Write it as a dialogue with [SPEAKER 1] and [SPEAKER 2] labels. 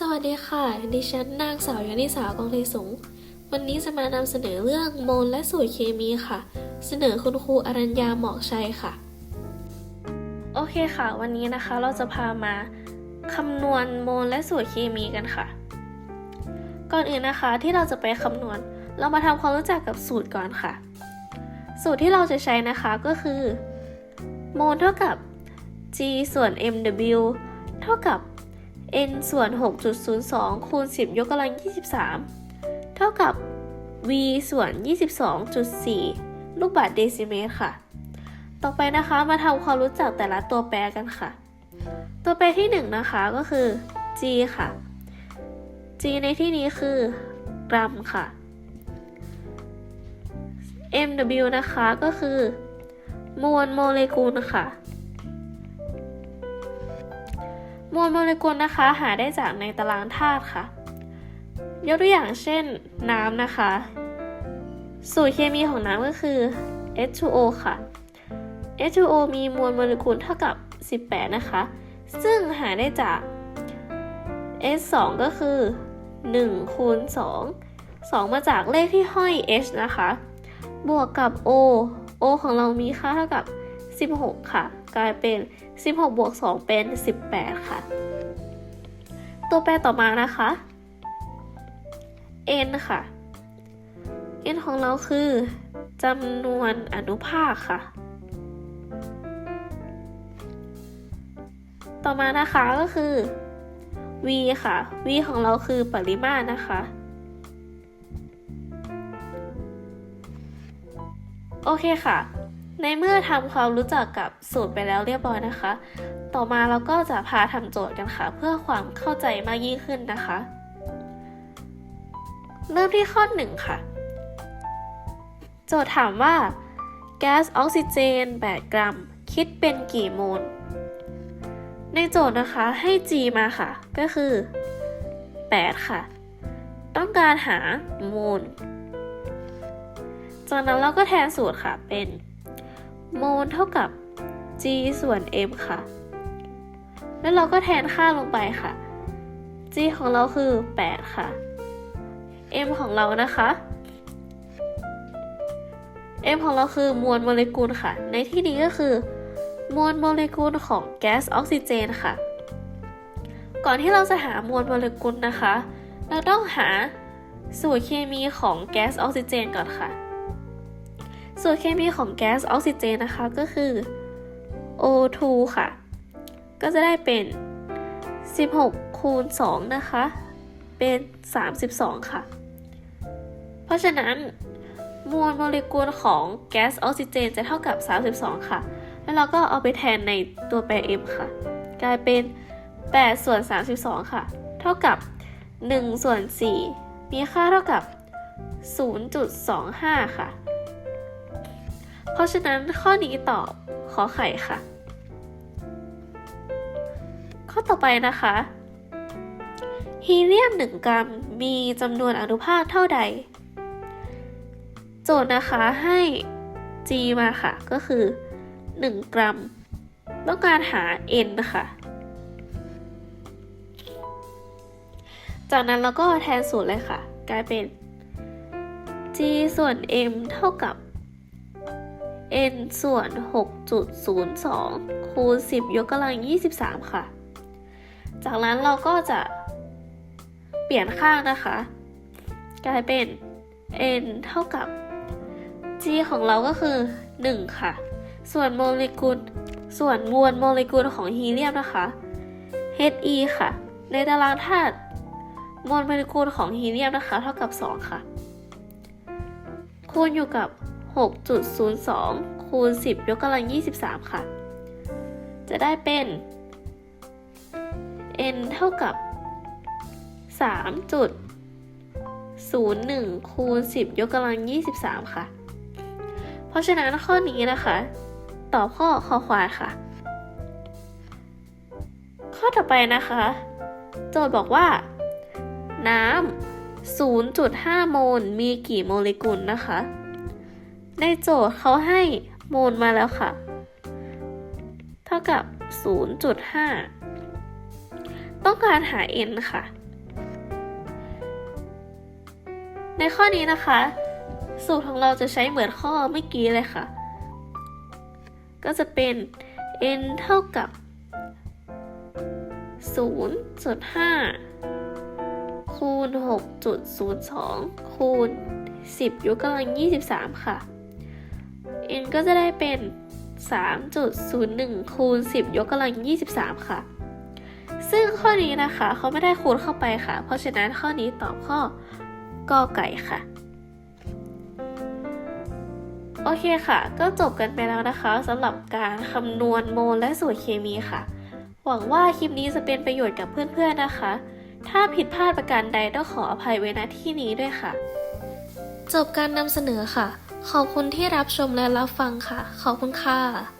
[SPEAKER 1] สวัสดีค่ะ ดิฉันนางสาวยานิสากองไทยสงวันนี้จะมานำเสนอเรื่องโมลและสูตรเคมีค่ะ เสนอคุณครูอรัญญาหมอกชัยค่ะ โอเคค่ะ วันนี้นะคะเราจะพามาคำนวณโมลและสูตรเคมีกันค่ะ ก่อนอื่นนะคะที่เราจะไปคำนวณ เรามาทำความรู้จักกับสูตรก่อนค่ะ สูตรที่เราจะใช้นะคะก็คือโมลเท่ากับ g ส่วน mw เท่ากับ n ส่วน 6.02 คูณ 10 ยกกำลัง 23 เท่ากับ v ส่วน 22.4 ลูกบาศก์เดซิเมตรค่ะ ต่อไปนะคะมาทำความรู้จักแต่ละตัวแปรกันค่ะ ตัวแปรที่ 1 นะคะก็คือ g ค่ะ g ในที่นี้คือกรัมค่ะ mw นะคะก็คือ มวลโมเลกุลค่ะ มวลโมเลกุลนะคะ หาได้จากในตารางธาตุค่ะ ยกตัวอย่างเช่น น้ำนะคะ สูตรเคมีของน้ำก็คือ H2O ค่ะ H2O มีมวลโมเลกุลเท่ากับ 18 นะคะ ซึ่งหาได้จาก S2 ก็คือ 1 คูณ 2 2 มาจากเลขที่ห้อย H นะคะ บวกกับ O O ของเรามีค่าเท่ากับ 16 ค่ะ กลายเป็น 16 บวก 2 เป็น 18 ค่ะ ตัวแปรต่อมานะคะ n ค่ะ n ของเราคือจำนวนอนุภาคค่ะ ต่อมานะคะก็คือ v ค่ะ v ของเราคือปริมาตรนะคะ โอเคค่ะ ในเมื่อทำความรู้จักกับสูตรไปแล้วเรียบร้อยนะคะ ต่อมาเราก็จะพาทำโจทย์กันค่ะ เพื่อความเข้าใจมากยิ่งขึ้นนะคะ เริ่มที่ข้อหนึ่งค่ะ โจทย์ถามว่าแก๊สออกซิเจน 8 กรัม คิดเป็นกี่โมล ในโจทย์นะคะให้ G มาค่ะ ก็คือ 8 ค่ะ ต้องการหาโมลจากนั้นเราก็แทนสูตรค่ะเป็น โมลเท่ากับ g ส่วน m ค่ะ แล้วเราก็แทนค่าลงไปค่ะ g ของเราคือ 8 ค่ะ m ของเรานะคะ m ของเราคือมวลโมเลกุลค่ะ ในที่นี้ก็คือ มวลโมเลกุลของแก๊สออกซิเจนค่ะ ก่อนที่เราจะหามวลโมเลกุลนะคะ เราต้องหาสูตรเคมีของแก๊สออกซิเจนก่อนค่ะ สูตรเคมีของแก๊สออกซิเจนนะคะก็คือ O2 ค่ะ ก็จะได้เป็น 16 คูณ 2 นะคะ เป็น 32 ค่ะ เพราะฉะนั้นมวลโมเลกุลของแก๊สออกซิเจนจะเท่ากับ 32 ค่ะ แล้วเราก็เอาไปแทนในตัวแปร m ค่ะ กลายเป็น 8 ส่วน 32 ค่ะ เท่ากับ 1 ส่วน 4 มีค่าเท่ากับ 0.25 ค่ะ เพราะฉะนั้นข้อนี้ตอบขอไข่ค่ะ ข้อต่อไปนะคะฮีเลียม 1 กรัมมีจำนวนอนุภาคเท่าใด โจทย์นะคะให้ G มาค่ะ ก็คือ 1 กรัม ต้องการหา N ค่ะ จากนั้นเราก็แทนสูตรเลยค่ะ กลายเป็น G ส่วน M เท่ากับ n ส่วน 6.02 คูณ 10 ยกกำลัง 23 ค่ะ จากนั้นเราก็จะเปลี่ยนข้างนะคะ กลายเป็น n เท่ากับ g ของเราก็คือ 1 ค่ะ ส่วนโมเลกุล ส่วนมวลโมเลกุลของฮีเลียมนะคะ He ค่ะ ในตารางธาตุมวลโมเลกุลของฮีเลียมนะคะ เท่ากับ 2 ค่ะ คูณอยู่กับ 6.02 คูณ 10 ยกกำลัง 23 ค่ะ จะได้เป็น n เท่ากับ 3.01 คูณ 10 ยกกำลัง 23 ค่ะ เพราะฉะนั้นข้อนี้นะคะ ตอบข้อคอควายค่ะ ข้อต่อไปนะคะ โจทย์บอกว่า น้ำ0.5 โมล มีกี่โมเลกุลนะคะ ได้โจทย์เขาให้มูลมาแล้วค่ะ เท่ากับ 0.5 ต้องการหา n ค่ะ ในข้อนี้นะคะ สูตรของเราจะใช้เหมือนข้อเมื่อกี้เลยค่ะ ก็จะเป็น n เท่ากับ 0.5 คูณ 6.02 คูณ 10 ยกกำลัง 23 ค่ะ n ก็จะได้เป็น 3.01 คูณ 10 ยกกำลัง 23 ค่ะ ซึ่งข้อนี้นะคะเขาไม่ได้คูณเข้าไปค่ะ เพราะฉะนั้นข้อนี้ตอบข้อกอไก่ค่ะ โอเคค่ะ ก็จบกันไปแล้วนะคะสำหรับการคำนวณโมลและสูตรเคมีค่ะ หวังว่าคลิปนี้จะเป็นประโยชน์กับเพื่อนๆนะคะ ถ้าผิดพลาดประการใดต้องขออภัยไว้ณที่นี้ด้วยค่ะ จบการนำเสนอค่ะ ขอบคุณที่รับชมและรับฟังค่ะ ขอบคุณค่ะ